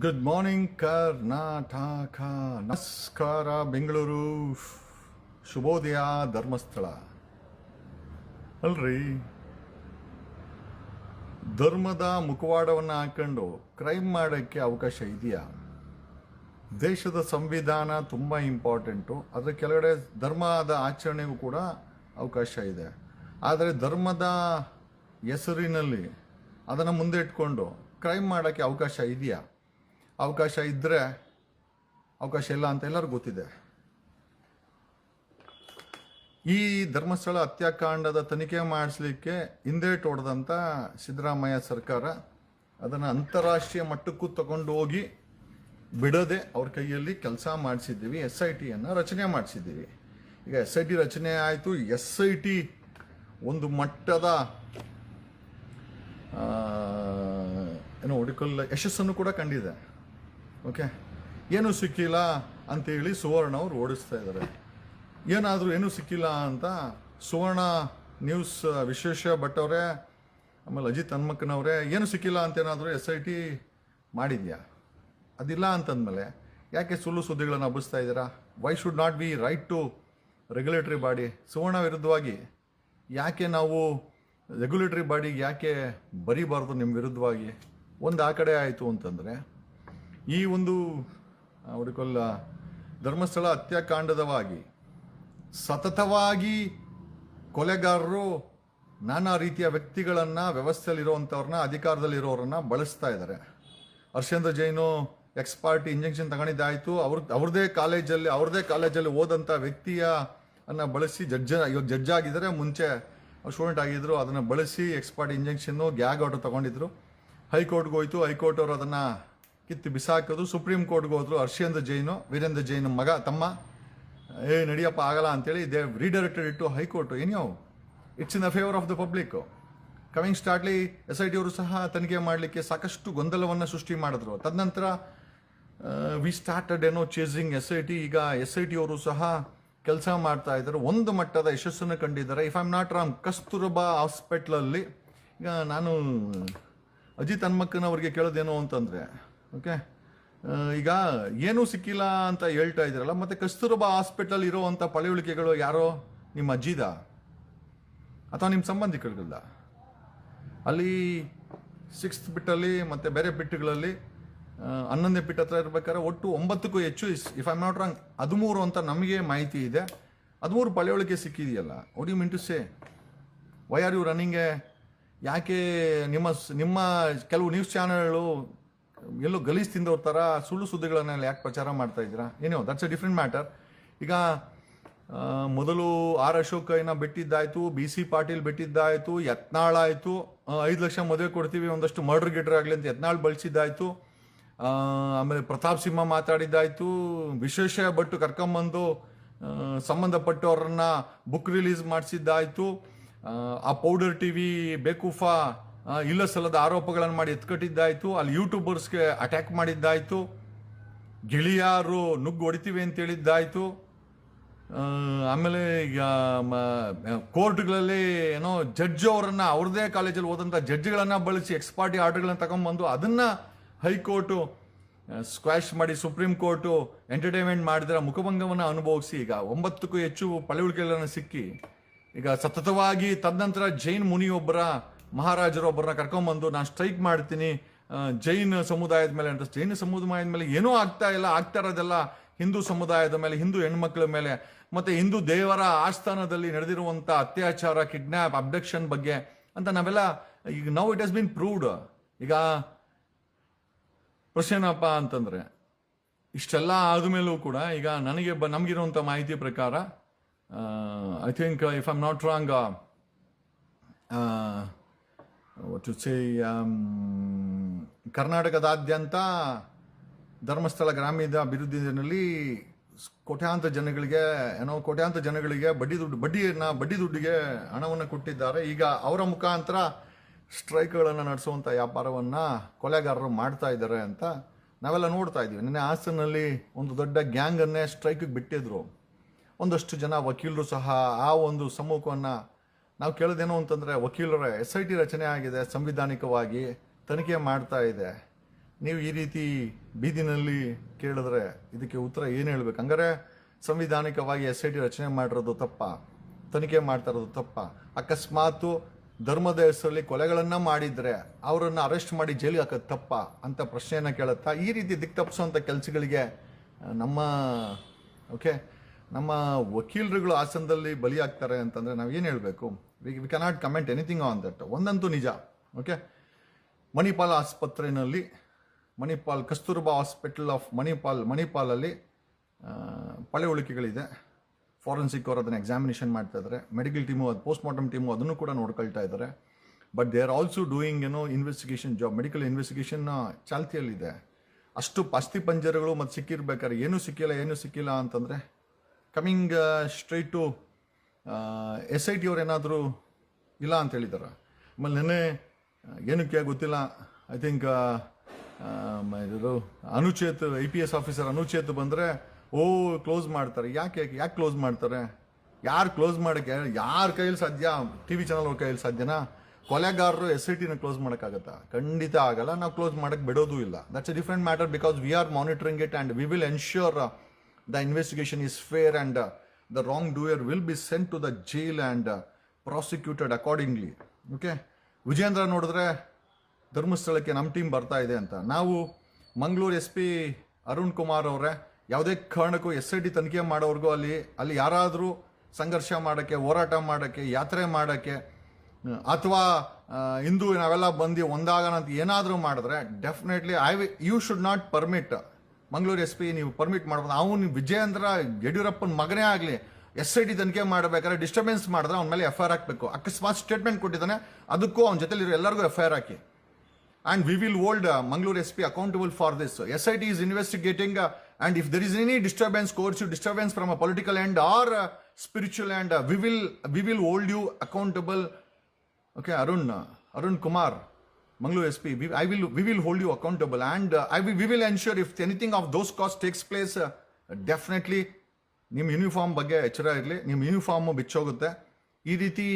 Good morning Karnataka ನಮಸ್ಕಾರ ಬೆಂಗಳೂರು ಶುಭೋದಯ ಧರ್ಮಸ್ಥಳ ಅಲ್ರಿ? ಧರ್ಮದ ಮುಖವಾಡವನ್ನು ಹಾಕೊಂಡು ಕ್ರೈಮ್ ಮಾಡೋಕ್ಕೆ ಅವಕಾಶ ಇದೆಯಾ? ದೇಶದ ಸಂವಿಧಾನ ತುಂಬ ಇಂಪಾರ್ಟೆಂಟು ಅದರ ಕೆಳಗಡೆ ಧರ್ಮದ ಆಚರಣೆಗೂ ಕೂಡ ಅವಕಾಶ ಇದೆ. ಆದರೆ ಧರ್ಮದ ಹೆಸರಿನಲ್ಲಿ ಅದನ್ನು ಮುಂದೆ ಇಟ್ಕೊಂಡು ಕ್ರೈಮ್ ಮಾಡೋಕ್ಕೆ ಅವಕಾಶ ಇದೆಯಾ? ಅವಕಾಶ ಇದ್ದರೆ ಅವಕಾಶ ಇಲ್ಲ ಅಂತ ಎಲ್ಲರಿಗೂ ಗೊತ್ತಿದೆ. ಈ ಧರ್ಮಸ್ಥಳ ಹತ್ಯಾಕಾಂಡದ ತನಿಖೆ ಮಾಡಿಸ್ಲಿಕ್ಕೆ ಹಿಂದೇಟ್ ಹೊಡೆದಂಥ ಸಿದ್ದರಾಮಯ್ಯ ಸರ್ಕಾರ ಅದನ್ನು ಅಂತಾರಾಷ್ಟ್ರೀಯ ಮಟ್ಟಕ್ಕೂ ತಗೊಂಡು ಹೋಗಿ ಬಿಡದೆ ಅವ್ರ ಕೈಯಲ್ಲಿ ಕೆಲಸ ಮಾಡಿಸಿದ್ದೀವಿ ಎಸ್ ಐ ಟಿಯನ್ನು ರಚನೆ ಮಾಡಿಸಿದ್ದೀವಿ. ಈಗ ಎಸ್ ಐ ಟಿ ರಚನೆ ಆಯಿತು ಎಸ್ ಐ ಟಿ ಒಂದು ಮಟ್ಟದ ಏನು ಏನೋ ಹುಡುಕಲ್ ಯಶಸ್ಸನ್ನು ಕೂಡ ಕಂಡಿದೆ. ಓಕೆ? ಏನೂ ಸಿಕ್ಕಿಲ್ಲ ಅಂತೇಳಿ ಸುವರ್ಣ ಅವರು ಓಡಿಸ್ತಾ ಇದ್ದಾರೆ. ಏನಾದರೂ ಏನೂ ಸಿಕ್ಕಿಲ್ಲ ಅಂತ ಸುವರ್ಣ ನ್ಯೂಸ್ ವಿಶೇಷ ಭಟ್ ಅವರೇ, ಆಮೇಲೆ ಅಜಿತ್ ಹನ್ಮಕ್ಕನವರೇ ಏನು ಸಿಕ್ಕಿಲ್ಲ ಅಂತ ಏನಾದರೂ ಎಸ್ ಐ ಟಿ ಮಾಡಿದ್ಯಾ? ಅದಿಲ್ಲ ಅಂತಂದಮೇಲೆ ಯಾಕೆ ಸುಳ್ಳು ಸುದ್ದಿಗಳನ್ನು ಹಬ್ಬಿಸ್ತಾ ಇದ್ದೀರಾ? Why should not be right to regulatory body Suvarna ವಿರುದ್ಧವಾಗಿ ಯಾಕೆ ನಾವು ರೆಗ್ಯುಲೇಟರಿ ಬಾಡಿಗೆ ಯಾಕೆ ಬರೀಬಾರ್ದು ನಿಮ್ಮ ವಿರುದ್ಧವಾಗಿ? ಒಂದು ಆ ಕಡೆ ಆಯಿತು ಅಂತಂದರೆ ಈ ಒಂದು ಅವರಿಗೊಲ್ಲ ಧರ್ಮಸ್ಥಳ ಹತ್ಯಾಕಾಂಡದವಾಗಿ ಸತತವಾಗಿ ಕೊಲೆಗಾರರು ನಾನಾ ರೀತಿಯ ವ್ಯಕ್ತಿಗಳನ್ನು ವ್ಯವಸ್ಥೆಯಲ್ಲಿರೋವಂಥವ್ರನ್ನ ಅಧಿಕಾರದಲ್ಲಿರೋರನ್ನ ಬಳಸ್ತಾ ಇದ್ದಾರೆ. Harshendra Jain ex party injection ತಗೊಂಡಿದ್ದಾಯಿತು. ಅವ್ರ, ಅವ್ರದೇ ಕಾಲೇಜಲ್ಲಿ ಅವ್ರದೇ ಕಾಲೇಜಲ್ಲಿ ಓದಂಥ ವ್ಯಕ್ತಿಯ ಅನ್ನು ಬಳಸಿ ಜಡ್ಜ್ ಇವಾಗ ಜಡ್ಜ್ ಆಗಿದ್ದಾರೆ. ಮುಂಚೆ ಸ್ಟೂಡೆಂಟ್ ಆಗಿದ್ದರು ಅದನ್ನು ಬಳಸಿ ಎಕ್ಸ್ಪರ್ಟ್ ಇಂಜೆಕ್ಷನ್ನು ಗ್ಯಾಗ್ ಆರ್ಡರ್ ತಗೊಂಡಿದ್ರು. ಹೈಕೋರ್ಟ್ಗೆ ಹೋಯ್ತು. ಹೈಕೋರ್ಟ್ ಅವರು ಅದನ್ನು ಕಿತ್ತು ಬಿಸಾಕೋದು, ಸುಪ್ರೀಂ ಕೋರ್ಟ್ಗೆ ಹೋದ್ರು ಹರ್ಷೇಂದ್ರ ಜೈನು, ವೀರೇಂದ್ರ ಜೈನ್ ಮಗ, ತಮ್ಮ, ಏ, ನಡಿಯಪ್ಪ, ಆಗಲ್ಲ ಅಂತೇಳಿ ದೇ ರೀಡೈರೆಕ್ಟೆಡ್ ಇಟ್ಟು ಹೈಕೋರ್ಟ್. ಏನೋ it's in the favour of the public. Coming straightly S I T ಅವರು ಸಹ ತನಿಖೆ ಮಾಡಲಿಕ್ಕೆ ಸಾಕಷ್ಟು ಗೊಂದಲವನ್ನು ಸೃಷ್ಟಿ ಮಾಡಿದ್ರು. ತದನಂತರ ವಿ ಸ್ಟಾರ್ಟೆಡ್ ಏನೋ ಚೇಸಿಂಗ್ ಎಸ್ ಐ ಟಿ. ಈಗ ಎಸ್ ಐ ಟಿ ಅವರು ಸಹ ಕೆಲಸ ಮಾಡ್ತಾ ಇದ್ದಾರೆ. ಒಂದು ಮಟ್ಟದ ಯಶಸ್ಸನ್ನು ಕಂಡಿದ್ದಾರೆ. If I'm not wrong Kasturba ಹಾಸ್ಪಿಟ್ಲಲ್ಲಿ, ಈಗ ನಾನು ಅಜಿತ್ ಹನ್ಮಕ್ಕನವ್ರಿಗೆ ಕೇಳೋದೇನು ಅಂತಂದರೆ ಓಕೆ ಈಗ ಏನೂ ಸಿಕ್ಕಿಲ್ಲ ಅಂತ ಹೇಳ್ತಾ ಇದ್ದೀರಲ್ಲ ಮತ್ತೆ ಕಸ್ತೂರಬಾ ಹಾಸ್ಪಿಟಲ್ ಇರುವಂಥ ಪಳೆಯುಳಿಕೆಗಳು ಯಾರೋ? ನಿಮ್ಮ ಅಜ್ಜಿದ? ಅಥವಾ ನಿಮ್ಮ ಸಂಬಂಧಿಕರಿಗಲ್ಲ ಅಲ್ಲಿ ಸಿಕ್ಸ್ತ್ ಬಿಟ್ಟಲ್ಲಿ, ಮತ್ತು ಬೇರೆ ಬಿಟ್ಟುಗಳಲ್ಲಿ ಹನ್ನೊಂದೇ ಹನ್ನೊಂದನೇ ಬಿಟ್ ಹತ್ರ ಇರ್ಬೇಕಾದ್ರೆ ಒಟ್ಟು ಒಂಬತ್ತಕ್ಕೂ ಹೆಚ್ಚು ಇಫ್ ಐ ನಾಟ್ ರಾಂಗ್ ಹದಿಮೂರು ಅಂತ ನಮಗೆ ಮಾಹಿತಿ ಇದೆ. ಹದಿಮೂರು ಪಳೆಯೊಳಗೆ ಸಿಕ್ಕಿದೆಯಲ್ಲ ಒಡಿ mean to say why are you ರನ್ನಿಂಗೆ ಯಾಕೆ ನಿಮ್ಮ ನಿಮ್ಮ ಕೆಲವು ನ್ಯೂಸ್ ಚಾನೆಲ್ಗಳು ಎಲ್ಲೋ ಗಲೀಜು ತಿಂದವ್ರ ಥರ ಸುಳ್ಳು ಸುದ್ದಿಗಳನ್ನೆಲ್ಲ ಯಾಕೆ ಪ್ರಚಾರ ಮಾಡ್ತಾ ಇದ್ದೀರಾ? ಏನೋ ದಟ್ಸ್ ಅ ಡಿಫ್ರೆಂಟ್ ಮ್ಯಾಟರ್ ಈಗ ಮೊದಲು ಆರ್ ಅಶೋಕನ ಬಿಟ್ಟಿದ್ದಾಯ್ತು ಬಿ ಸಿ ಪಾಟೀಲ್ ಬಿಟ್ಟಿದ್ದಾಯ್ತು ಯತ್ನಾಳ ಆಯಿತು. ಐದು ಲಕ್ಷ ಮದುವೆ ಕೊಡ್ತೀವಿ ಒಂದಷ್ಟು ಮರ್ಡರ್ ಗಿಡ್ರ್ ಆಗಲಿ ಅಂತ ಯತ್ನಾಳ್ ಬಳಸಿದ್ದಾಯ್ತು. ಆಮೇಲೆ ಪ್ರತಾಪ್ ಸಿಂಹ ಮಾತಾಡಿದ್ದಾಯ್ತು. ವಿಶೇಷ ಭಟ್ಟು ಕರ್ಕೊಂಬಂದು ಸಂಬಂಧಪಟ್ಟವರನ್ನ ಬುಕ್ ರಿಲೀಸ್ ಮಾಡಿಸಿದ್ದಾಯ್ತು. ಆ ಪೌಡರ್ ಬೇಕೂಫಾ ಆ, ಇಲ್ಲ ಸಲ್ಲದ ಆರೋಪಗಳನ್ನು ಮಾಡಿ ಎತ್ಕಟ್ಟಿದ್ದಾಯಿತು. ಅಲ್ಲಿ ಯೂಟ್ಯೂಬರ್ಸ್ಗೆ ಅಟ್ಯಾಕ್ ಮಾಡಿದ್ದಾಯಿತು. ಗಿಳಿಯಾರು ನುಗ್ಗು ಹೊಡಿತೀವಿ ಅಂತ ಹೇಳಿದ್ದಾಯ್ತು. ಆಮೇಲೆ ಈಗ ಕೋರ್ಟ್ಗಳಲ್ಲಿ ಏನೋ ಜಡ್ಜ್ ಅವರನ್ನು ಅವ್ರದೇ ಕಾಲೇಜಲ್ಲಿ ಓದಂಥ ಜಡ್ಜ್ಗಳನ್ನು ಬಳಸಿ ಎಕ್ಸ್ಪಾರ್ಟಿ ಆರ್ಡರ್ಗಳನ್ನ ತಗೊಂಡ್ಬಂದು ಅದನ್ನ ಹೈಕೋರ್ಟು ಸ್ಕ್ವಾಶ್ ಮಾಡಿ ಸುಪ್ರೀಂ ಕೋರ್ಟು ಎಂಟರ್ಟೈನ್ಮೆಂಟ್ ಮಾಡಿದ್ರೆ ಮುಖಭಂಗವನ್ನು ಅನುಭವಿಸಿ ಈಗ ಒಂಬತ್ತಕ್ಕೂ ಹೆಚ್ಚು ಪಳೆಯುಳಿಕೆಗಳನ್ನು ಸಿಕ್ಕಿ ಈಗ ಸತತವಾಗಿ ತದನಂತರ ಜೈನ್ ಮುನಿಯೊಬ್ಬರ ಮಹಾರಾಜರೊಬ್ಬರನ್ನ ಕರ್ಕೊಂಬಂದು ನಾನು ಸ್ಟ್ರೈಕ್ ಮಾಡ್ತೀನಿ. ಜೈನ ಸಮುದಾಯದ ಮೇಲೆ ಅಂತ ಜೈನ ಸಮುದಾಯದ ಮೇಲೆ ಏನೂ ಆಗ್ತಾ ಇಲ್ಲ. ಆಗ್ತಾ ಇರೋದೆಲ್ಲ ಹಿಂದೂ ಸಮುದಾಯದ ಮೇಲೆ, ಹಿಂದೂ ಹೆಣ್ಮಕ್ಳ ಮೇಲೆ. ಮತ್ತೆ ಹಿಂದೂ ದೇವರ ಆಸ್ಥಾನದಲ್ಲಿ ನಡೆದಿರುವಂಥ ಅತ್ಯಾಚಾರ, ಕಿಡ್ನಾಪ್, ಅಬ್ಡಕ್ಷನ್ ಬಗ್ಗೆ ಅಂತ ನಾವೆಲ್ಲ ಈಗ now it has been proved ಈಗ ಪ್ರಶ್ನೆ ಏನಪ್ಪ ಅಂತಂದ್ರೆ, ಇಷ್ಟೆಲ್ಲ ಆದಮೇಲೂ ಕೂಡ ಈಗ ನನಗೆ ಬ ನಮಗಿರುವಂಥ ಮಾಹಿತಿ ಪ್ರಕಾರ I think if I'm not wrong to say ಕರ್ನಾಟಕದಾದ್ಯಂತ ಧರ್ಮಸ್ಥಳ ಗ್ರಾಮೀಣ ಅಭಿವೃದ್ಧಿನಲ್ಲಿ ಕೋಟ್ಯಾಂತರ ಜನಗಳಿಗೆ, ಏನೋ ಕೋಟ್ಯಾಂತರ ಜನಗಳಿಗೆ ಬಡ್ಡಿ ದುಡ್ಡು, ಬಡ್ಡಿಯನ್ನ, ಬಡ್ಡಿ ದುಡ್ಡಿಗೆ ಹಣವನ್ನು ಕೊಟ್ಟಿದ್ದಾರೆ. ಈಗ ಅವರ ಮುಖಾಂತರ ಸ್ಟ್ರೈಕ್ಗಳನ್ನು ನಡೆಸುವಂಥ ವ್ಯಾಪಾರವನ್ನು ಕೊಲೆಗಾರರು ಮಾಡ್ತಾ ಇದ್ದಾರೆ ಅಂತ ನಾವೆಲ್ಲ ನೋಡ್ತಾ ಇದ್ದೀವಿ. ನಿನ್ನೆ ಹಾಸನಲ್ಲಿ ಒಂದು ದೊಡ್ಡ ಗ್ಯಾಂಗನ್ನೇ ಸ್ಟ್ರೈಕಿಗೆ ಬಿಟ್ಟಿದ್ರು. ಒಂದಷ್ಟು ಜನ ವಕೀಲರು ಸಹ ಆ ಒಂದು ಸಮೂಹವನ್ನು ನಾವು ಕೇಳೋದೇನು ಅಂತಂದರೆ ವಕೀಲರ ಎಸ್ ಐ ಟಿ ರಚನೆ ಆಗಿದೆ, ಸಂವಿಧಾನಿಕವಾಗಿ ತನಿಖೆ ಮಾಡ್ತಾ ಇದೆ. ನೀವು ಈ ರೀತಿ ಬೀದಿನಲ್ಲಿ ಕೇಳಿದ್ರೆ ಇದಕ್ಕೆ ಉತ್ತರ ಏನು ಹೇಳಬೇಕು? ಹಂಗಾರೆ ಸಂವಿಧಾನಿಕವಾಗಿ ಎಸ್ ಐ ಟಿ ರಚನೆ ಮಾಡಿರೋದು ತಪ್ಪ. ತನಿಖೆ ಮಾಡ್ತಾ ಇರೋದು ತಪ್ಪ. ಅಕಸ್ಮಾತು ಧರ್ಮದ ಹೆಸರಲ್ಲಿ ಕೊಲೆಗಳನ್ನು ಮಾಡಿದರೆ ಅವರನ್ನು ಅರೆಸ್ಟ್ ಮಾಡಿ ಜೈಲಿಗೆ ಹಾಕೋದು ತಪ್ಪ ಅಂತ ಪ್ರಶ್ನೆಯನ್ನು ಕೇಳುತ್ತಾ ಈ ರೀತಿ ದಿಕ್ ತಪ್ಪಿಸುವಂಥ ಕೆಲಸಗಳಿಗೆ ನಮ್ಮ ಓಕೆ ನಮ್ಮ ವಕೀಲರುಗಳು ಆಸನದಲ್ಲಿ ಬಲಿಯಾಗ್ತಾರೆ ಅಂತಂದರೆ ನಾವು ಏನು ಹೇಳಬೇಕು? We cannot comment anything on that ಒಂದಂತೂ ನಿಜ. ಓಕೆ ಮಣಿಪಾಲ್ ಆಸ್ಪತ್ರೆಯಲ್ಲಿ ಮಣಿಪಾಲ್ ಕಸ್ತೂರ್ಬಾ ಹಾಸ್ಪಿಟಲ್ ಆಫ್ ಮಣಿಪಾಲ್, ಮಣಿಪಾಲಲ್ಲಿ ಪಳೆ ಉಳಿಕೆಗಳಿದೆ ಫಾರೆನ್ಸಿಕ್ ಅವರು ಅದನ್ನು ಎಕ್ಸಾಮಿನೇಷನ್ ಮಾಡ್ತಾ ಇದ್ದಾರೆ ಮೆಡಿಕಲ್ ಟೀಮು ಅದು ಪೋಸ್ಟ್ ಮಾರ್ಟಮ್ ಟೀಮು ಅದನ್ನು ಕೂಡ ನೋಡ್ಕೊಳ್ತಾ ಇದ್ದಾರೆ but they are also doing ಏನೋ ಇನ್ವೆಸ್ಟಿಗೇಷನ್ ಜಾಬ್ ಮೆಡಿಕಲ್ ಇನ್ವೆಸ್ಟಿಗೇಷನ್ ಚಾಲ್ತಿಯಲ್ಲಿದೆ. ಅಷ್ಟು ಅಸ್ಥಿ ಪಂಜರಗಳು ಮತ್ತು ಸಿಕ್ಕಿರ್ಬೇಕಾದ್ರೆ, ಏನೂ ಸಿಕ್ಕಿಲ್ಲ ಏನೂ ಸಿಕ್ಕಿಲ್ಲ ಅಂತಂದರೆ coming straight S I T ಅವ್ರು ಏನಾದರೂ ಇಲ್ಲ ಅಂತ ಹೇಳಿದಾರ? ಆಮೇಲೆ ನೆನ್ನೆ ಏನಕ್ಕೆ ಗೊತ್ತಿಲ್ಲ. ಐ ಥಿಂಕ್ ಇದು Anuchet I P S officer Anuchet ಬಂದರೆ, ಓ ಕ್ಲೋಸ್ ಮಾಡ್ತಾರೆ. ಯಾಕೆ ಯಾಕೆ ಕ್ಲೋಸ್ ಮಾಡ್ತಾರೆ? ಯಾರು ಕ್ಲೋಸ್ ಮಾಡೋಕ್ಕೆ, ಯಾರ ಕೈಯಲ್ಲಿ ಸಾಧ್ಯ? ಟಿ ವಿ ಚಾನಲ್ ಅವ್ರ ಕೈಯಲ್ಲಿ ಸಾಧ್ಯನಾ? ಕೊಲೆಗಾರರು ಎಸ್ ಐ ಟಿನ ಕ್ಲೋಸ್ ಮಾಡೋಕ್ಕಾಗತ್ತಾ? ಖಂಡಿತ ಆಗಲ್ಲ. ನಾವು ಕ್ಲೋಸ್ ಮಾಡೋಕ್ಕೆ ಬಿಡೋದು ಇಲ್ಲ. That's a different matter because we are monitoring it and we will ensure the investigation is fair and the wrongdoer will be sent to the jail and prosecuted accordingly. Okay Vijayendra ನೋಡಿದ್ರೆ ಧರ್ಮಸ್ಥಳಕ್ಕೆ ನಮ್ಮ team ಬರ್ತಾ ಇದೆ ಅಂತ. ನಾವು Mangaluru S P Arun Kumar ಅವರೇ, ಯಾವುದೇ ಕಾರಣಕ್ಕೂ ಎಸ್ ಐ ಟಿ ತನಿಖೆ ಮಾಡೋವ್ರಿಗೂ ಅಲ್ಲಿ ಅಲ್ಲಿ ಯಾರಾದರೂ ಸಂಘರ್ಷ ಮಾಡೋಕ್ಕೆ, ಹೋರಾಟ ಮಾಡೋಕ್ಕೆ, ಯಾತ್ರೆ ಮಾಡೋಕ್ಕೆ, ಅಥವಾ ಹಿಂದೂ ನಾವೆಲ್ಲ ಬಂದು ಒಂದಾಗೋಣ ಅಂತ ಏನಾದರೂ ಮಾಡಿದ್ರೆ definitely I you should not permit Mangaluru S P ನೀವು ಪರ್ಮಿಟ್ ಮಾಡ್ಬೋದು. ಅವನು ವಿಜಯೇಂದ್ರ ಯಡಿಯೂರಪ್ಪನ ಮಗನೇ ಆಗಲಿ, ಎಸ್ ಐ ಟಿ ತನಿಖೆ ಮಾಡಬೇಕಾದ್ರೆ ಡಿಸ್ಟರ್ಬೆನ್ಸ್ ಮಾಡಿದ್ರೆ ಅವನ ಮೇಲೆ ಎಫ್ ಐ ಆರ್ ಹಾಕಬೇಕು. ಅಕಸ್ಮಾತ್ ಸ್ಟೇಟ್ಮೆಂಟ್ ಕೊಟ್ಟಿದ್ದಾನೆ, ಅದಕ್ಕೂ ಅವನ ಜೊತೆಲಿ ಇರೋ ಎಲ್ಲರಿಗೂ F I R hockey. And we will hold Mangaluru S P accountable for this S I T is investigating and if there is any disturbance cause you disturbance from a political and or spiritual and we will we will hold you accountable okay Arun Arun Kumar Mangalore SP, we, I will we will hold you accountable, and uh, I will, we will ensure if anything of those costs place, uh, definitely ನಿಮ್ಮ uniform ಬಗ್ಗೆ ಎಚ್ಚರ ಇರಲಿ ನಿಮ್ಮ uniform ಬಿಚ್ಚೋಗುತ್ತೆ. ಈ ರೀತಿ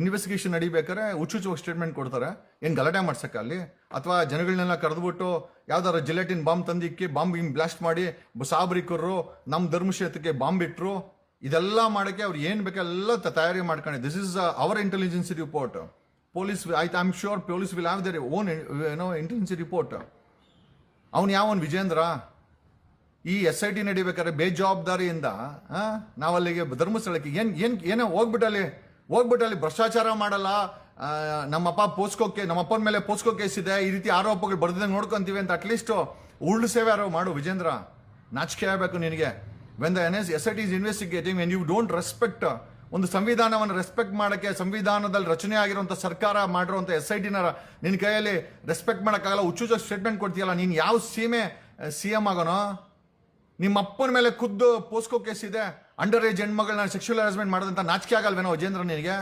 investigation ನಡಿಬೇಕಾದ್ರೆ ಹುಚ್ಚುಚ್ಚುವಾಗಿ statement ಕೊಡ್ತಾರೆ. ಏನು ಗಲಾಟೆ ಮಾಡ್ಸಕ್ಕೆ ಅಲ್ಲಿ? ಅಥವಾ ಜನಗಳನ್ನೆಲ್ಲ ಕರೆದುಬಿಟ್ಟು ಯಾವ್ದಾದ್ರು ಜಿಲೆಟಿನ್ ಬಾಂಬ್ ತಂದಿಕ್ಕಿ ಬಾಂಬ್ ಹಿಂಗೆ ಬ್ಲಾಸ್ಟ್ ಮಾಡಿ ಸಾಬ್ರಿಕರು ನಮ್ಮ ಧರ್ಮಕ್ಷೇತ್ರಕ್ಕೆ ಬಾಂಬ್ ಇಟ್ರು ಇದೆಲ್ಲ ಮಾಡೋಕ್ಕೆ ಅವ್ರು ಏನು ಬೇಕೆಲ್ಲ ತಯಾರಿ ಮಾಡ್ಕೊಂಡು this is our intelligence report police I I am sure police will have their own ಏನೋ ಇಂಟೆಲಿಜೆನ್ಸಿ ರಿಪೋರ್ಟ್ ಅವನು ಯಾವನ್? ವಿಜೇಂದ್ರ? ಈ ಎಸ್ ಐ ಟಿ ನಡಿಬೇಕಾದ್ರೆ ಬೇಜವಾಬ್ದಾರಿಯಿಂದ ನಾವಲ್ಲಿಗೆ ಧರ್ಮಸ್ಥಳಕ್ಕೆ ಏನು ಏನು, ಏನೋ ಹೋಗ್ಬಿಟ್ಟಲ್ಲಿ ಹೋಗ್ಬಿಟ್ಟಲ್ಲಿ ಭ್ರಷ್ಟಾಚಾರ ಮಾಡಲ್ಲ ನಮ್ಮಪ್ಪ ಪೋಸ್ಕೋಕ್ಕೆ, ನಮ್ಮಪ್ಪನ ಮೇಲೆ ಪೋಸ್ಕೋ ಕೇಸ್ ಇದೆ, ಈ ರೀತಿ ಆರೋಪಗಳು ಬರ್ದಂಗೆ ನೋಡ್ಕೊಂತೀವಿ ಅಂತ ಅಟ್ಲೀಸ್ಟ್ ಉಳ್ಳು ಸೇವೆ ಯಾರೋ ಮಾಡು ವಿಜೇಂದ್ರ. ನಾಚಿಕೆ ಆಗಬೇಕು ನಿನಗೆ. When the N S S I T is investigating when you don't respect ಒಂದು ಸಂವಿಧಾನವನ್ನು ರೆಸ್ಪೆಕ್ಟ್ ಮಾಡೋಕ್ಕೆ ಸಂವಿಧಾನದಲ್ಲಿ ರಚನೆ ಆಗಿರುವಂಥ ಸರ್ಕಾರ ಮಾಡಿರುವಂಥ ಎಸ್ ಐ ಟಿನ ನಿನ್ನ ಕೈಯಲ್ಲಿ ರೆಸ್ಪೆಕ್ಟ್ ಮಾಡೋಕ್ಕಾಗಲ್ಲ ಹುಚ್ಚುಚ್ಚ ಸ್ಟೇಟ್ಮೆಂಟ್ ಕೊಡ್ತೀಯಲ್ಲ, ನೀನು ಯಾವ ಸೀಮೆ ಸಿ ಎಂ ಆಗೋನೋ ನಿಮ್ಮ ಅಪ್ಪನ ಮೇಲೆ ಖುದ್ದು ಪೋಸ್ಕೋ ಕೇಸ್ ಇದೆ ಅಂಡರ್ ಏಜ್ ಹೆಣ್ಮಗಳನ್ನ ಸೆಕ್ಷುವಲ್ ಹರಾಸ್ಮೆಂಟ್ ಮಾಡೋದಂತ ನಾಚಿಕೆ ಆಗಲ್ವೇನೋ ವಜೇಂದ್ರ ನಿನಗೆ?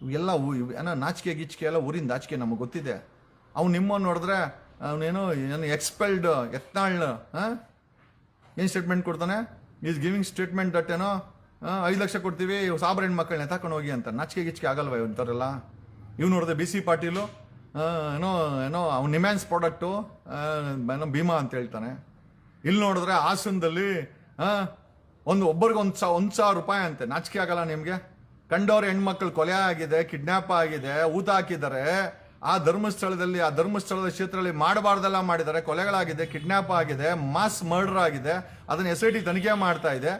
ಇವ್ ಏನೋ ನಾಚಿಕೆ, ಗೀಚಿಕೆ ಎಲ್ಲ ಊರಿಂದ ನಾಚಿಕೆ ನಮಗೆ ಗೊತ್ತಿದೆ. ಅವ್ನು ನಿಮ್ಮನ್ನು ನೋಡಿದ್ರೆ ಅವನೇನು ಏನು ಎಕ್ಸ್ಪೆಲ್ಡ್ ಎತ್ನಾಳ್ ಏನು ಸ್ಟೇಟ್ಮೆಂಟ್ ಕೊಡ್ತಾನೆ? ಈಸ್ ಗಿವಿಂಗ್ ಸ್ಟೇಟ್ಮೆಂಟ್ ದಟ್ ಏನೋ ಐದು ಲಕ್ಷ ಕೊಡ್ತೀವಿ ಸಾಬ್ರ ಹೆಣ್ಮಕ್ಳನ್ನ ಎತ್ತಾಕೊಂಡು ಹೋಗಿ ಅಂತ. ನಾಚಿಕೆ ಗಿಚ್ಕೆ ಆಗಲ್ವ ಇವಂಥವ್ರೆಲ್ಲ ಇವ್ ನೋಡಿದೆ ಬಿ ಸಿ ಪಾಟೀಲು ಏನೋ ಏನೋ, ಅವ್ನು ನಿಮ್ಯಾನ್ಸ್ ಪ್ರಾಡಕ್ಟು ಏನೋ ಭೀಮಾ ಅಂತ ಹೇಳ್ತಾನೆ. ಇಲ್ಲಿ ನೋಡಿದ್ರೆ ಹಾಸನದಲ್ಲಿ ಒಂದು ಒಬ್ಬರಿಗೆ ಒಂದು ಸಾ, ಒಂದು ಸಾವಿರ ರೂಪಾಯಿ ಅಂತೆ. ನಾಚಿಕೆ ಆಗಲ್ಲ ನಿಮಗೆ? ಕಂಡವ್ರ ಹೆಣ್ಮಕ್ಳು ಕೊಲೆ ಆಗಿದೆ, ಕಿಡ್ನಾಪ್ ಆಗಿದೆ, ಊತ ಹಾಕಿದ್ದಾರೆ. ಆ ಧರ್ಮಸ್ಥಳದಲ್ಲಿ, ಆ ಧರ್ಮಸ್ಥಳದ ಕ್ಷೇತ್ರದಲ್ಲಿ ಮಾಡಬಾರ್ದೆಲ್ಲ ಮಾಡಿದ್ದಾರೆ. ಕೊಲೆಗಳಾಗಿದೆ, ಕಿಡ್ನಾಪ್ ಆಗಿದೆ, ಮಾಸ್ ಮರ್ಡರ್ ಆಗಿದೆ. ಅದನ್ನ ಎಸ್ ಐ ಟಿ ತನಿಖೆ ಮಾಡ್ತಾ ಇದೆ.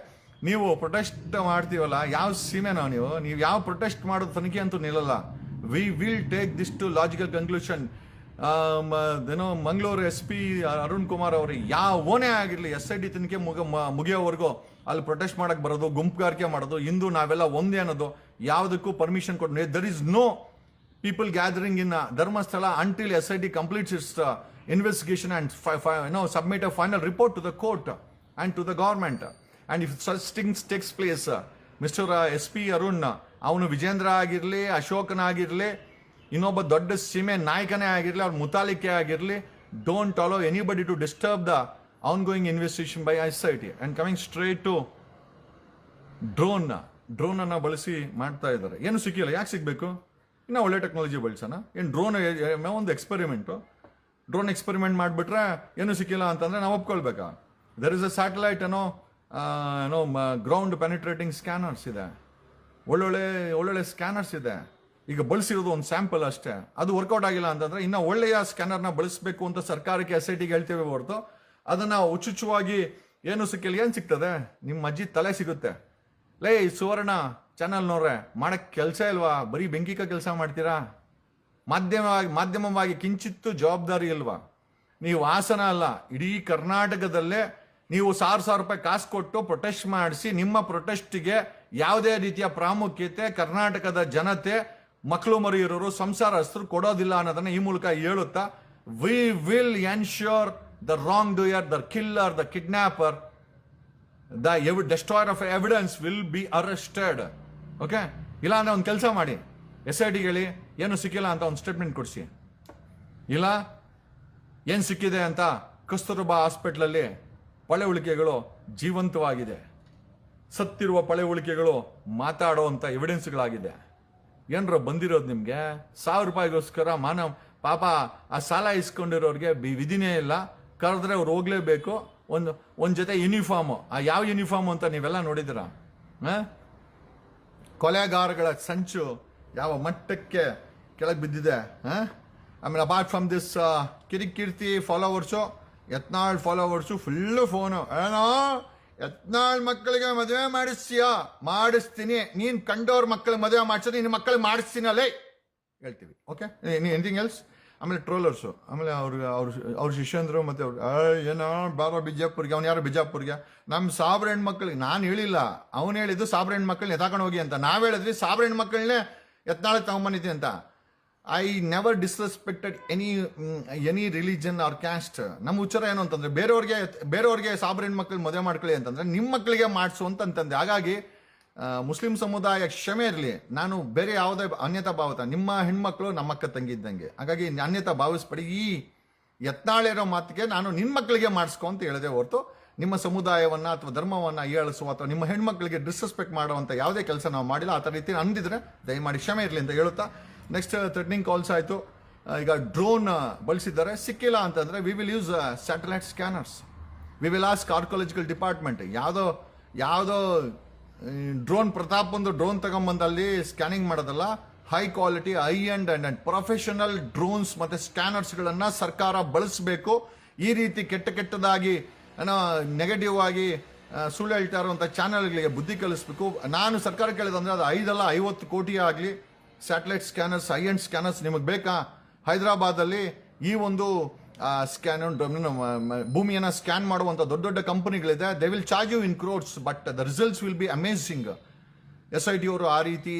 ನೀವು ಪ್ರೊಟೆಸ್ಟ್ ಮಾಡ್ತೀವಲ್ಲ, ಯಾವ ಸೀಮೆನೋ ನೀವು ನೀವು ಯಾವ ಪ್ರೊಟೆಸ್ಟ್ ಮಾಡೋದು ತನಿಖೆ ಅಂತೂ ನಿಲ್ಲಲ್ಲ. We will take this to logical conclusion ಏನೋ ಮಂಗಳೂರು ಎಸ್ ಪಿ ಅರುಣ್ ಕುಮಾರ್ ಅವರು ಯಾವನೇ ಆಗಿರಲಿ ಎಸ್ ಐ ಡಿ ತನಿಖೆ ಮುಗ ಮುಗಿಯೋವರೆಗೂ ಅಲ್ಲಿ ಪ್ರೊಟೆಸ್ಟ್ ಮಾಡಕ್ಕೆ ಬರೋದು, ಗುಂಪುಗಾರಿಕೆ ಮಾಡೋದು, ಇಂದು ನಾವೆಲ್ಲ ಒಂದೇ ಅನ್ನೋದು, ಯಾವುದಕ್ಕೂ ಪರ್ಮಿಷನ್ ಕೊಟ್ಟು there is no people gathering in Dharmasthala until S I T completes its investigation and no submit a final report to the court and to the government and if such things takes place mister S P Arun ಅವನು ವಿಜೇಂದ್ರ ಆಗಿರಲಿ ಅಶೋಕನಾಗಿರಲಿ ಇನ್ನೊಬ್ಬ ದೊಡ್ಡ ಸೀಮೆ ನಾಯಕನೇ ಆಗಿರಲಿ ಅವ್ರ ಮುತಾಲಿಕೆ ಆಗಿರಲಿ don't allow anybody to disturb the ongoing investigation by I T and coming straight to drone ಡ್ರೋನನ್ನು ಅನ್ನ ಬಳಸಿ ಮಾಡ್ತಾ ಇದ್ದಾರೆ. ಏನು ಸಿಕ್ಕಿಲ್ಲ? ಯಾಕೆ ಸಿಗಬೇಕು? ಇನ್ನೂ ಒಳ್ಳೆ ಟೆಕ್ನಾಲಜಿ ಬಳಸೋಣ? ಏನು ಡ್ರೋನ್ ಒಂದು ಎಕ್ಸ್ಪೆರಿಮೆಂಟು ಡ್ರೋನ್ ಎಕ್ಸ್ಪೆರಿಮೆಂಟ್ ಮಾಡಿಬಿಟ್ರೆ ಏನು ಸಿಕ್ಕಿಲ್ಲ ಅಂತಂದರೆ ನಾವು ಒಪ್ಕೊಳ್ಬೇಕಾ? ದರ್ ಇಸ್ ಅ ಸ್ಯಾಟಲೈಟ್ ಆ, ಏನೋ ಗ್ರೌಂಡ್ ಪೆನಿಟ್ರೇಟಿಂಗ್ ಸ್ಕ್ಯಾನರ್ಸ್ ಇದೆ. ಒಳ್ಳೊಳ್ಳೆ ಒಳ್ಳೊಳ್ಳೆ ಸ್ಕ್ಯಾನರ್ಸ್ ಇದೆ. ಈಗ ಬಳಸಿರೋದು ಒಂದು ಸ್ಯಾಂಪಲ್ ಅಷ್ಟೇ. ಅದು ವರ್ಕೌಟ್ ಆಗಿಲ್ಲ ಅಂತಂದ್ರೆ ಇನ್ನ ಒಳ್ಳೆಯ ಸ್ಕ್ಯಾನರ್ನ ಬಳಸಬೇಕು ಅಂತ ಸರ್ಕಾರಕ್ಕೆ ಎಸ್ ಐ ಟಿಗೆ ಹೇಳ್ತೇವೆ ಹೊರತು. ಅದನ್ನು ಉಚ್ಚುಚ್ಚವಾಗಿ ಏನು ಸಿಕ್ಕಿಲ್ಲ, ಏನು ಸಿಗ್ತದೆ? ನಿಮ್ಮ ಅಜ್ಜಿ ತಲೆ ಸಿಗುತ್ತೆ. ಲೇ ಸುವರ್ಣ ಚಾನಲ್ ನೋಡ್ರೆ ಮಾಡೋಕ್ಕೆ ಕೆಲಸ ಇಲ್ವಾ? ಬರೀ ಬೆಂಕಿಕ ಕೆಲಸ ಮಾಡ್ತೀರಾ? ಮಾಧ್ಯಮವಾಗಿ ಮಾಧ್ಯಮವಾಗಿ ಕಿಂಚಿತ್ತು ಜವಾಬ್ದಾರಿ ಇಲ್ವಾ? ನೀವು ಹಾಸನ ಅಲ್ಲ, ಇಡೀ ಕರ್ನಾಟಕದಲ್ಲೇ ನೀವು ಸಾವಿರ ಸಾವಿರ ರೂಪಾಯಿ ಕಾಸು ಕೊಟ್ಟು ಪ್ರೊಟೆಸ್ಟ್ ಮಾಡಿಸಿ, ನಿಮ್ಮ ಪ್ರೊಟೆಸ್ಟ್ಗೆ ಯಾವುದೇ ರೀತಿಯ ಪ್ರಾಮುಖ್ಯತೆ, ಕರ್ನಾಟಕದ ಜನತೆ, ಮಕ್ಕಳು ಮರಿಯರೋರು, ಸಂಸಾರಸ್ಥರು ಕೊಡೋದಿಲ್ಲ ಅನ್ನೋದನ್ನ ಈ ಮೂಲಕ ಹೇಳುತ್ತಾ we will ensure the wrongdoer the killer the kidnapper the ಎವ್ destroyer of evidence will be arrested okay ಇಲ್ಲ ಅಂದ್ರೆ ಒಂದು ಕೆಲಸ ಮಾಡಿ. ಎಸ್ ಐ ಟಿಗೆ ಹೇಳಿ ಏನು ಸಿಕ್ಕಿಲ್ಲ ಅಂತ ಒಂದು ಸ್ಟೇಟ್ಮೆಂಟ್ ಕೊಡಿಸಿ. ಇಲ್ಲ, ಏನು ಸಿಕ್ಕಿದೆ ಅಂತ ಕಸ್ತೂರ್ಬಾ ಹಾಸ್ಪಿಟ್ಲಲ್ಲಿ ಪಳೆ ಉಳಿಕೆಗಳು ಜೀವಂತವಾಗಿದೆ. ಸತ್ತಿರುವ ಪಳೆ ಉಳಿಕೆಗಳು ಮಾತಾಡುವಂಥ ಎವಿಡೆನ್ಸ್ಗಳಾಗಿದೆ ಏನರ ಬಂದಿರೋದು ನಿಮಗೆ? ಸಾವಿರ ರೂಪಾಯಿಗೋಸ್ಕರ ಮಾನವ ಪಾಪ ಆ ಸಾಲ ಇಸ್ಕೊಂಡಿರೋರಿಗೆ ಬಿ ವಿಧಿನೇ ಇಲ್ಲ. ಕರೆದ್ರೆ ಅವ್ರು ಹೋಗ್ಲೇಬೇಕು. ಒಂದು ಒಂದು ಜೊತೆ ಯೂನಿಫಾರ್ಮು ಆ ಯಾವ ಯೂನಿಫಾರ್ಮು ಅಂತ ನೀವೆಲ್ಲ ನೋಡಿದಿರ ಕೊಲೆಗಾರಗಳ ಸಂಚು ಯಾವ ಮಟ್ಟಕ್ಕೆ ಕೆಳಗೆ ಬಿದ್ದಿದೆ? ಆಮೇಲೆ apart from this Kirik Keerthi followers Yatnal followers full phone ಏನೋ? ಎತ್ನಾಳ್ ಮಕ್ಕಳಿಗೆ ಮದುವೆ ಮಾಡಿಸ್ತೀಯಾ? ಮಾಡಿಸ್ತೀನಿ. ನೀನು ಕಂಡೋರ್ ಮಕ್ಕಳಿಗೆ ಮದುವೆ ಮಾಡಿಸಿದ್ರೆ ನಿನ್ನ ಮಕ್ಕಳಿಗೆ ಮಾಡಿಸ್ತೀನಿ ಅಲ್ಲೇ. ಹೇಳ್ತೀವಿ. ಓಕೆ ಎನಿಥಿಂಗ್ ಎಲ್ಸ್ ಆಮೇಲೆ ಟ್ರೋಲರ್ಸು ಆಮೇಲೆ ಅವ್ರು ಅವ್ರ ಅವ್ರ ಶಿಷ್ಯಂದ್ರು ಮತ್ತೆ ಅವ್ರು "ಏಯ್, ಏನೋ ಬಾಬಾ ಬಿಜಾಪುರ್ಗೆ ಅವ್ನು ಯಾರು ಬಿಜಾಪುರ್ಗೆ? ನಮ್ಮ ಸಾಬ್ರ ಹೆಣ್ಮಕ್ಳಿಗೆ ನಾನು ಹೇಳಿಲ್ಲ. ಅವ್ನು ಹೇಳಿದ್ದು ಸಾಬ್ರ ಹೆಣ್ಮಕ್ಳನ್ನ ಎತ್ತಾಕೊಂಡು ಹೋಗಿ ಅಂತ. ನಾವು ಹೇಳಿದ್ವಿ ಸಾಬ್ರ ಹೆಣ್ಮಕ್ಳನ್ನೇ ಎತ್ನಾಳೆ ತಗೊಂಬಂದಿದ್ದೀನಿ ಅಂತ. I never disrespected any any religion or caste ನಮ್ಮ ಉಚ್ಚಾರ ಏನು ಅಂತಂದ್ರೆ, ಬೇರೆಯವ್ರಿಗೆ ಬೇರೆಯವ್ರಿಗೆ ಸಾಬ್ರ ಹೆಣ್ಮಕ್ಳು ಮದುವೆ ಮಾಡ್ಕೊಳ್ಳಿ ಅಂತಂದ್ರೆ, ನಿಮ್ಮ ಮಕ್ಕಳಿಗೆ ಮಾಡಿಸು ಅಂತಂತಂದೆ. ಹಾಗಾಗಿ ಮುಸ್ಲಿಂ ಸಮುದಾಯ ಕ್ಷಮೆ ಇರಲಿ. ನಾನು ಬೇರೆ ಯಾವುದೇ ಅನ್ಯತಾ ಭಾವತ, ನಿಮ್ಮ ಹೆಣ್ಮಕ್ಳು ನಮ್ಮ ಅಕ್ಕ ತಂಗಿ ಇದ್ದಂಗೆ. ಹಾಗಾಗಿ, ಅನ್ಯತಾ ಭಾವಿಸ್ಬೇಡಿ. ಈ ಯತ್ನಾಳಿರೋ ಮಾತಿಗೆ ನಾನು ನಿಮ್ಮ ಮಕ್ಕಳಿಗೆ ಮಾಡಿಸ್ಕೊ ಅಂತ ಹೇಳಿದೆ ಹೊರತು, ನಿಮ್ಮ ಸಮುದಾಯವನ್ನ ಅಥವಾ ಧರ್ಮವನ್ನ ಏಳಿಸುವ ಅಥವಾ ನಿಮ್ಮ ಹೆಣ್ಮಕ್ಳಿಗೆ ಡಿಸ್ರೆಸ್ಪೆಕ್ಟ್ ಮಾಡುವಂಥ ಯಾವುದೇ ಕೆಲಸ ನಾವು ಮಾಡಿಲ್ಲ. ಆ ಥರ ರೀತಿ ಅಂದಿದ್ರೆ ದಯಮಾಡಿ ಕ್ಷಮೆ ಇರಲಿ ಅಂತ ಹೇಳುತ್ತಾ ನೆಕ್ಸ್ಟ್ ಥ್ರೆಟ್ನಿಂಗ್ ಕಾಲ್ಸ್ ಆಯಿತು. ಈಗ ಡ್ರೋನ್ ಬಳಸಿದ್ದಾರೆ. ಸಿಕ್ಕಿಲ್ಲ ಅಂತಂದರೆ we will use satellite scanners we will ask archaeological department ಯಾವುದೋ ಯಾವುದೋ ಡ್ರೋನ್ ಪ್ರತಾಪ್ ಒಂದು ಡ್ರೋನ್ ತಗೊಂಬಂದಲ್ಲಿ ಸ್ಕ್ಯಾನಿಂಗ್ ಮಾಡೋದಲ್ಲ. High quality high and and and professional drones ಮತ್ತು ಸ್ಕ್ಯಾನರ್ಸ್ಗಳನ್ನು ಸರ್ಕಾರ ಬಳಸಬೇಕು. ಈ ರೀತಿ ಕೆಟ್ಟ ಕೆಟ್ಟದಾಗಿ, ಏನೋ ನೆಗೆಟಿವ್ ಆಗಿ ಸುಳ್ಳು ಹೇಳ್ತಾ ಇರುವಂಥ ಚಾನಲ್ಗಳಿಗೆ ಬುದ್ಧಿ ಕಲಿಸ್ಬೇಕು. ನಾನು ಸರ್ಕಾರ ಕೇಳಿದಂದರೆ ಅದು ಐದಲ್ಲ ಐವತ್ತು ಕೋಟಿ ಆಗಲಿ satellite scanners high end scanners ನಿಮಗೆ ಬೇಕಾ? ಹೈದರಾಬಾದಲ್ಲಿ ಈ ಒಂದು ಸ್ಕ್ಯಾನ್ ಭೂಮಿಯನ್ನ ಸ್ಕ್ಯಾನ್ ಮಾಡುವಂತ ದೊಡ್ಡ ದೊಡ್ಡ ಕಂಪನಿಗಳಿದೆ. They will charge you in crores but the results will be amazing S I T ಅವರು ಆ ರೀತಿ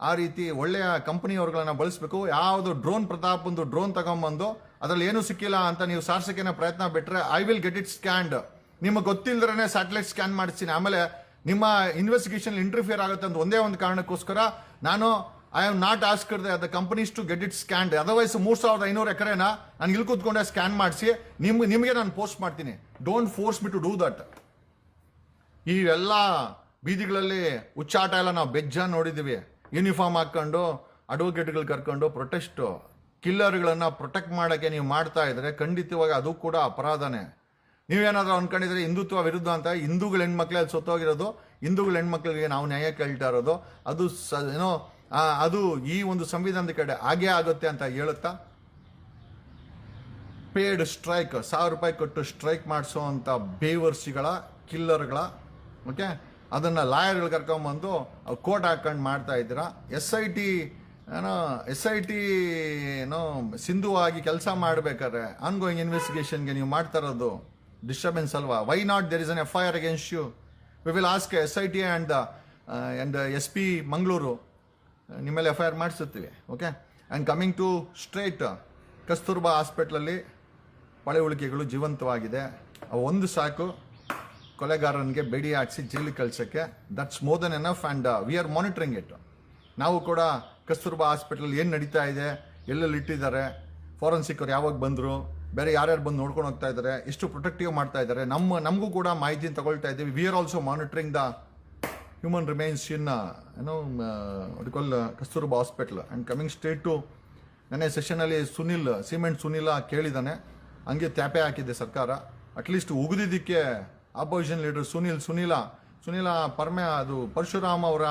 ಆ ರೀತಿ ಒಳ್ಳೆಯ ಕಂಪನಿಯವ್ರುಗಳನ್ನ ಬಳಸಬೇಕು. ಯಾವುದು ಡ್ರೋನ್ ಪ್ರತಾಪ್ ಒಂದು ಡ್ರೋನ್ ತಗೊಂಬಂದು, ಅದರಲ್ಲಿ ಏನು ಸಿಕ್ಕಿಲ್ಲ ಅಂತ ನೀವು ಸಾರ್ಸಕ್ಕೆ ಪ್ರಯತ್ನ ಬಿಟ್ಟರೆ I will get it scanned ನಿಮಗೆ ಗೊತ್ತಿಲ್ಲದ್ರೆ ಸ್ಯಾಟಲೈಟ್ ಸ್ಕ್ಯಾನ್ ಮಾಡಿಸ್ತೀನಿ. ಆಮೇಲೆ ನಿಮ್ಮ ಇನ್ವೆಸ್ಟಿಗೇಷನ್ ಇಂಟರ್ಫಿಯರ್ ಆಗುತ್ತೆ ಅಂತ ಒಂದೇ ಒಂದು ಕಾರಣಕ್ಕೋಸ್ಕರ ನಾನು I am not asking the companies to get it scanned otherwise ಮೂರು ಸಾವಿರದ ಐನೂರು ಎಕರೆನ ನಾನು ಇಲ್ಲಿ ಕೂತ್ಕೊಂಡೆ ಸ್ಕ್ಯಾನ್ ಮಾಡಿಸಿ. ನಿಮ್ಗೆ ನಿಮಗೆ ನಾನು ಪೋಸ್ಟ್ ಮಾಡ್ತೀನಿ. Don't force me to do that ಈ ಎಲ್ಲ ಬೀದಿಗಳಲ್ಲಿ ಉಚ್ಚಾಟ ಎಲ್ಲ ನಾವು ಬೆಜ್ಜ ನೋಡಿದ್ದೀವಿ. ಯೂನಿಫಾರ್ಮ್ ಹಾಕ್ಕೊಂಡು ಅಡ್ವೊಕೇಟ್ಗಳು ಕರ್ಕೊಂಡು ಪ್ರೊಟೆಸ್ಟು ಕಿಲ್ಲರ್ಗಳನ್ನು ಪ್ರೊಟೆಕ್ಟ್ ಮಾಡೋಕ್ಕೆ ನೀವು ಮಾಡ್ತಾ ಇದ್ರೆ ಖಂಡಿತವಾಗಿ ಅದು ಕೂಡ ಅಪರಾಧನೇ. ನೀವೇನಾದರೂ ಅಂದ್ಕೊಂಡಿದ್ರೆ ಹಿಂದುತ್ವ ವಿರುದ್ಧ ಅಂತ ಹಿಂದೂಗಳ ಹೆಣ್ಮಕ್ಳಲ್ಲಿ ಸತ್ತೋಗಿರೋದು, ಹಿಂದೂಗಳ ಹೆಣ್ಮಕ್ಳಿಗೆ ನಾವು ನ್ಯಾಯ ಕೇಳ್ತಾ ಇರೋದು, ಅದು ಸ, ಏನೋ ಅದು ಈ ಒಂದು ಸಂವಿಧಾನದ ಕಡೆ ಹಾಗೆ ಆಗುತ್ತೆ ಅಂತ ಹೇಳುತ್ತಾ? ಪೇಡ್ ಸ್ಟ್ರೈಕ್ ಸಾವಿರ ರೂಪಾಯಿ ಕೊಟ್ಟು ಸ್ಟ್ರೈಕ್ ಮಾಡಿಸುವಂಥ ಬೇವರ್ಸಿಗಳ ಕಿಲ್ಲರ್ಗಳ ಓಕೆ ಅದನ್ನು ಲಾಯರ್ಗಳು ಕರ್ಕೊಂಬಂದು ಕೋರ್ಟ್ ಹಾಕೊಂಡು ಮಾಡ್ತಾ ಇದ್ದೀರಾ. ಎಸ್ ಐ ಟಿ ಏನೋ ಎಸ್ ಐ ಟಿ ಏನೋ ಸಿಂಧುವಾಗಿ ಕೆಲಸ ಮಾಡಬೇಕಾದ್ರೆ ಆನ್ಗೋಯಿಂಗ್ ಇನ್ವೆಸ್ಟಿಗೇಷನ್ಗೆ ನೀವು ಮಾಡ್ತಾ ಇರೋದು ಡಿಸ್ಟರ್ಬೆನ್ಸ್ ಅಲ್ವಾ? Why not there is an F I R against you we will ask S I T and and S P Mangaluru ನಿಮ್ಮಲ್ಲಿ F I R ಮಾಡಿಸುತ್ತೀವಿ okay and coming to straight Kasturba ಹಾಸ್ಪಿಟ್ಲಲ್ಲಿ ಪಳೆ ಉಳಿಕೆಗಳು ಜೀವಂತವಾಗಿದೆ. ಒಂದು ಸಾಕು. ಕೊಲೆಗಾರನಿಗೆ ಬೇಡಿ ಹಾಕ್ಸಿ ಜೈಲಿಗೆ ಕಳ್ಸೋಕ್ಕೆ. That's more than enough and we are monitoring it ನಾವು ಕೂಡ ಕಸ್ತೂರ್ಬಾ ಹಾಸ್ಪಿಟ್ಲಲ್ಲಿ ಏನು ನಡೀತಾ ಇದೆ, ಎಲ್ಲೆಲ್ಲಿ ಇಟ್ಟಿದ್ದಾರೆ ಫಾರೆನ್ಸಿಕ್ ಅವ್ರು ಯಾವಾಗ ಬಂದರು, ಬೇರೆ ಯಾರ್ಯಾರು ಬಂದು ನೋಡ್ಕೊಂಡು ಹೋಗ್ತಾ ಇದ್ದಾರೆ, ಎಷ್ಟು ಪ್ರೊಟೆಕ್ಟಿವ್ ಮಾಡ್ತಾ ಇದ್ದಾರೆ, ನಮ್ಮ, ನಮಗೂ ಕೂಡ ಮಾಹಿತಿನ ತಗೊಳ್ತಾ ಇದ್ದೀವಿ we are also monitoring the human remains in ಏನೋ you know uh, what coming call to Kasturba ನೆನ್ನೆ ಸೆಷನಲ್ಲಿ ಸುನಿಲ್ ಸಿಮೆಂಟ್ ಸುನಿಲ ಕೇಳಿದ್ದಾನೆ ಹಂಗೆ ತ್ಯಾಪೆ ಹಾಕಿದೆ ಸರ್ಕಾರ. ಅಟ್ಲೀಸ್ಟ್ ಉಗಿದಿದ್ದಕ್ಕೆ ಆಪೋಸಿಷನ್ ಲೀಡರ್ ಸುನಿಲ್ ಸುನಿಲ. ಸುನಿಲ ಪರ್ಮೆ ಅದು ಪರಶುರಾಮ್ ಅವರ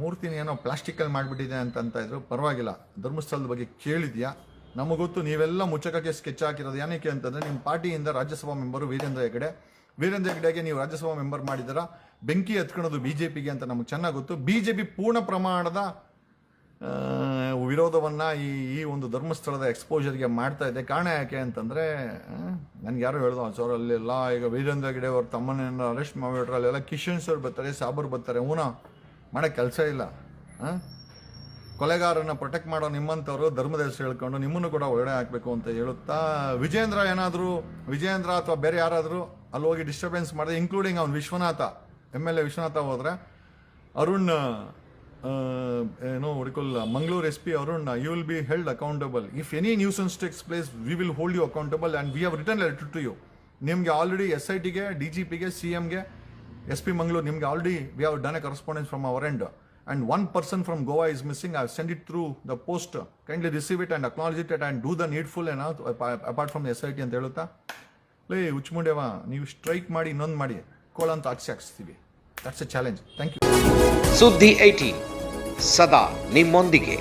ಮೂರ್ತಿನ ಏನೋ ಪ್ಲಾಸ್ಟಿಕಲ್ಲಿ ಮಾಡಿಬಿಟ್ಟಿದೆ ಅಂತ ಇದ್ರು. ಪರವಾಗಿಲ್ಲ. ಧರ್ಮಸ್ಥಳದ ಬಗ್ಗೆ ಕೇಳಿದ್ಯಾ? ನಮಗೊತ್ತು ನೀವೆಲ್ಲ ಮುಚ್ಚಕಕ್ಕೆ ಸ್ಕೆಚ್ ಹಾಕಿರೋದು ಏನಕ್ಕೆ ಅಂತಂದರೆ ನಿಮ್ಮ ಪಾರ್ಟಿಯಿಂದ ರಾಜ್ಯಸಭಾ ಮೆಂಬರು ವೀರೇಂದ್ರ ಹೆಗಡೆ ವೀರೇಂದ್ರ ಹೆಗಡೆಗೆ ನೀವು ರಾಜ್ಯಸಭಾ ಮೆಂಬರ್ ಮಾಡಿದ್ದೀರಾ? ಬೆಂಕಿ ಹತ್ಕೊಳ್ಳೋದು ಪಿಗೆ ಅಂತ ನಮ್ಗೆ ಚೆನ್ನಾಗಿ ಗೊತ್ತು. ಬಿಜೆಪಿ ಪೂರ್ಣ ಪ್ರಮಾಣದ ವಿರೋಧವನ್ನು ಈ ಈ ಒಂದು ಧರ್ಮಸ್ಥಳದ ಎಕ್ಸ್ಪೋಜರ್ಗೆ ಮಾಡ್ತಾ ಇದೆ. ಕಾರಣ ಯಾಕೆ ಅಂತಂದರೆ ನನಗೆ ಯಾರೋ ಹೇಳ್ದು, ಸರ್, ಅಲ್ಲೆಲ್ಲ ಈಗ ವೀರೇಂದ್ರ ಗಿಡೆ ಅವ್ರ ತಮ್ಮನೇನ ಅರೆಸ್ಟ್ ಮಾಡಿಬಿಟ್ರೆ ಅಲ್ಲೆಲ್ಲ ಕಿಶನ್ ಸರ್ ಬರ್ತಾರೆ, ಸಾಬರ್ ಬರ್ತಾರೆ ಊನ ಮಾಡೋಕ್ಕೆ ಕೆಲಸ ಇಲ್ಲ? ಕೊಲೆಗಾರನ ಪ್ರೊಟೆಕ್ಟ್ ಮಾಡೋ ನಿಮ್ಮಂಥವ್ರು ಧರ್ಮದ ಹೆಸರು ಹೇಳ್ಕೊಂಡು ನಿಮ್ಮನ್ನು ಕೂಡ ಒಳಗಡೆ ಹಾಕಬೇಕು ಅಂತ ಹೇಳುತ್ತಾ ವಿಜೇಂದ್ರ ಏನಾದರೂ ವಿಜೇಂದ್ರ ಅಥವಾ ಬೇರೆ ಯಾರಾದರೂ ಅಲ್ಲಿ ಹೋಗಿ ಡಿಸ್ಟರ್ಬೆನ್ಸ್ ಮಾಡಿದೆ ಇನ್ಕ್ಲೂಡಿಂಗ್ ಅವ್ನು Vishwanath. M L A Vishwanath ಹೋದ್ರೆ, ಅರುಣ್ ಏನೋ ಹುಡುಕಲ್, Mangaluru S P Arun you will be held accountable if any nuisance takes place we will hold you accountable and we have return letter to you ನಿಮಗೆ already S I ಟಿಗೆ D G ಪಿಗೆ C ಎಮ್ಗೆ S P Mangaluru ನಿಮಗೆ already we have done a correspondence from our end and one person from Goa is missing I send it through the post kindly receive it and acknowledge it and do the needful ಏನೋ apart from S I T ಅಂತ ಹೇಳುತ್ತಾ? ಲೇ ಹುಚ್ಚುಮುಂಡೆವ ನೀವು strike ಮಾಡಿ ಇನ್ನೊಂದು ಮಾಡಿ. ಕೋಳ ಅಂತ ಹಾಕ್ಸ್ತೀವಿ. That's a challenge thank you ಸುದ್ದಿ ಐಟಿ ಸದಾ ನಿಮ್ಮೊಂದಿಗೆ.